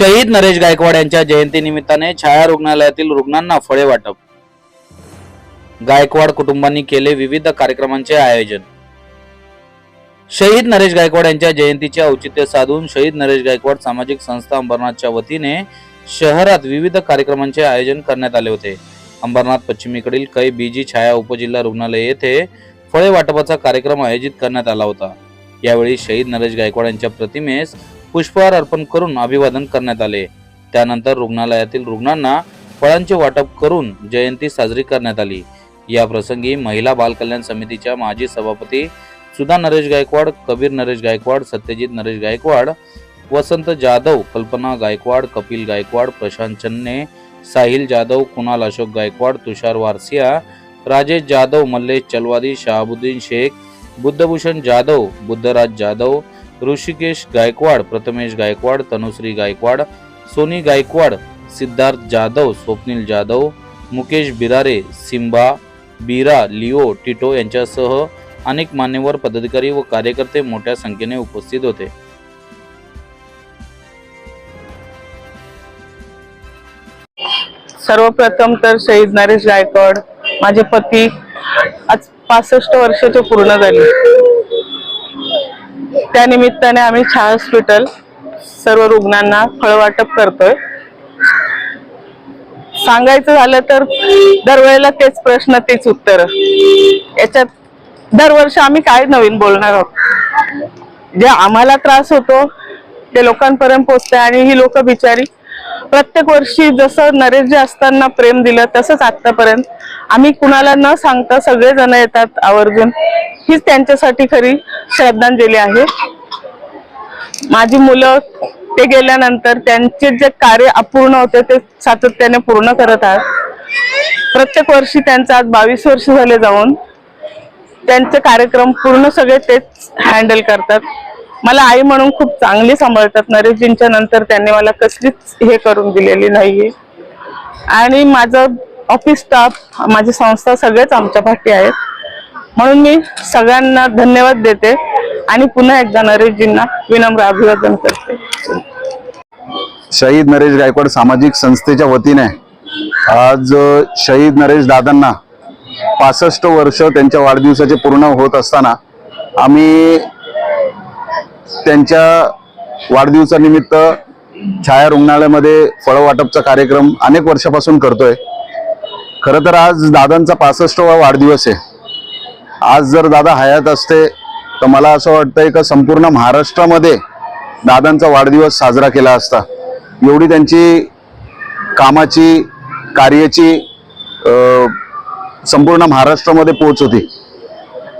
शहीद नरेश गायकवाड यांच्या जयंतीनिमित्ताने छाया रुग्णालयातील रुग्णांना फळे वाटप. गायकवाड कुटुंबांनी केले विविध कार्यक्रमांचे आयोजन. शहीद नरेश गायकवाड यांच्या जयंतीचे औचित्य साधून शहीद नरेश गायकवाड सामाजिक संस्था अंबरनाथच्या वतीने शहरात विविध कार्यक्रमांचे आयोजन करण्यात आले होते. अंबरनाथ पश्चिमेकडील कै बीजी छाया उपजिल्हा रुग्णालय येथे फळे वाटपाचा कार्यक्रम आयोजित करण्यात आला होता. यावेळी शहीद नरेश गायकवाड यांच्या प्रतिमेस पुष्पहार अर्पण करून अभिवादन करण्यात आले. त्यानंतर रुग्णालयातील रुग्णांना फळांचे वाटप करून जयंती साजरी करण्यात आली. या प्रसंगी महिला बालकल्याण समितीच्या माजी सभापती सुधा Naresh Gaikwad Kabir Naresh Gaikwad Satyajit Naresh Gaikwad Vasant Jadhav Kalpana Gaikwad Kapil Gaikwad Prashant Channe Sahil Jadhav Kunal Ashok Gaikwad Tushar Warsia Rajesh Jadhav Mallesh Chalwadi Shahabuddin Shaikh Buddhabhushan Jadhav Buddharaj Jadhav Rishikesh Gaikwad Prathamesh Gaikwad Tanushree Gaikwad Soni Gaikwad Siddharth Jadhav Swapnil Jadhav Mukesh Birare Simba Bira Leo Tito यांच्यासह अनेक मान्यवर पदाधिकारी व कार्यकर्ते मोठ्या संख्येने उपस्थित होते. सर्वप्रथम तर शहीद नरेश गायकवाड माझे पती आज पासष्ट वर्षाचे पूर्ण झाले. त्या निमित्ताने आम्ही छा हॉस्पिटल सर्व रुग्णांना फळवाटप करतोय. सांगायचं झालं तर दरवेळेला तेच प्रश्न तेच उत्तर. याच्यात दरवर्षी आम्ही काय नवीन बोलणार आहोत? जे आम्हाला त्रास होतो ते लोकांपर्यंत पोचते आणि ही लोक बिचारी प्रत्येक वर्षी जसं नरेश असताना प्रेम दिलं तसंच आतापर्यंत आम्ही कुणाला न सांगता सगळे जण येतात आवर्जून. हीच त्यांच्यासाठी खरी श्रद्धांजली आहे. माझी मुलं ते गेल्यानंतर त्यांचे जे कार्य अपूर्ण होते ते सातत्याने पूर्ण करत आहात. प्रत्येक वर्षी त्यांचं आज बावीस वर्ष झाले जाऊन त्यांचे कार्यक्रम पूर्ण सगळे तेच हँडल करतात. मला आई म्हणून खूप चांगली सांभाळतात. नरेशजींच्या नंतर त्यांनी मला कसलीच हे करून दिलेली नाहीये. आणि माझं ऑफिस स्टाफ माझी संस्था सगळेच आमच्या पाठी आहेत. म्हणून मी सगळ्यांना धन्यवाद देते. आणि पुन्हा एकदा नरेशजींना विनम्र अभिवादन करते. शहीद नरेश गायकवाड सामाजिक संस्थेच्या वतीने आज शहीद नरेश दादांना पासष्ट वर्ष त्यांच्या वाढदिवसाचे पूर्ण होत असताना आम्ही त्यांच्या वाढदिवसानिमित्त छाया रुग्णालयामध्ये फळ वाटपचा कार्यक्रम अनेक वर्षापासून करतोय. खरं तर आज दादांचा पासष्टवा वाढदिवस आहे. आज जर दादा हयात असते तर मला असं वाटतंय का संपूर्ण महाराष्ट्रामध्ये दादांचा वाढदिवस साजरा केला असता. एवढी त्यांची कामाची कार्याची संपूर्ण महाराष्ट्रामध्ये पोच होती.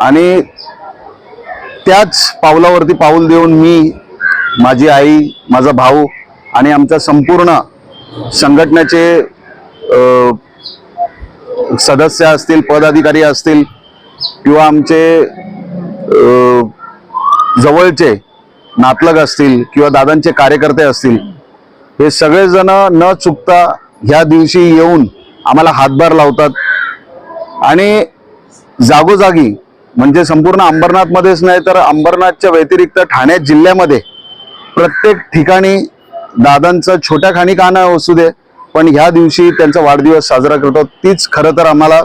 आणि त्याच पावलावरती पाऊल देऊन मी माझी आई माझा भाऊ आणि आमच्या संपूर्ण संघटनेचे सदस्य असतील पदाधिकारी असतील किंवा आमचे जवळचे नातलग असतील किंवा दादांचे कार्यकर्ते असतील हे सगळेजण न चुकता ह्या दिवशी येऊन आम्हाला हातभार लावतात. आणि जागोजागी म्हणजे संपूर्ण अंबरनाथमध्येच नाही तर अंबरनाथच्या व्यतिरिक्त ठाणे जिल्ह्यामध्ये प्रत्येक ठिकाणी दादांचं छोट्या खाणी का नाही असू दे पण ह्या दिवशी त्यांचा वाढदिवस साजरा करतो. तीच खरं तर आम्हाला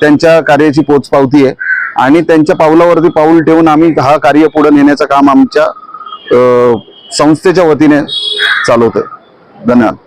त्यांच्या कार्याची पोचपावती आहे. आणि त्यांच्या पावलावरती पाऊल ठेवून आम्ही हा कार्य पुढे नेण्याचं काम आमच्या संस्थेच्या वतीने चालवतोय. धन्यवाद.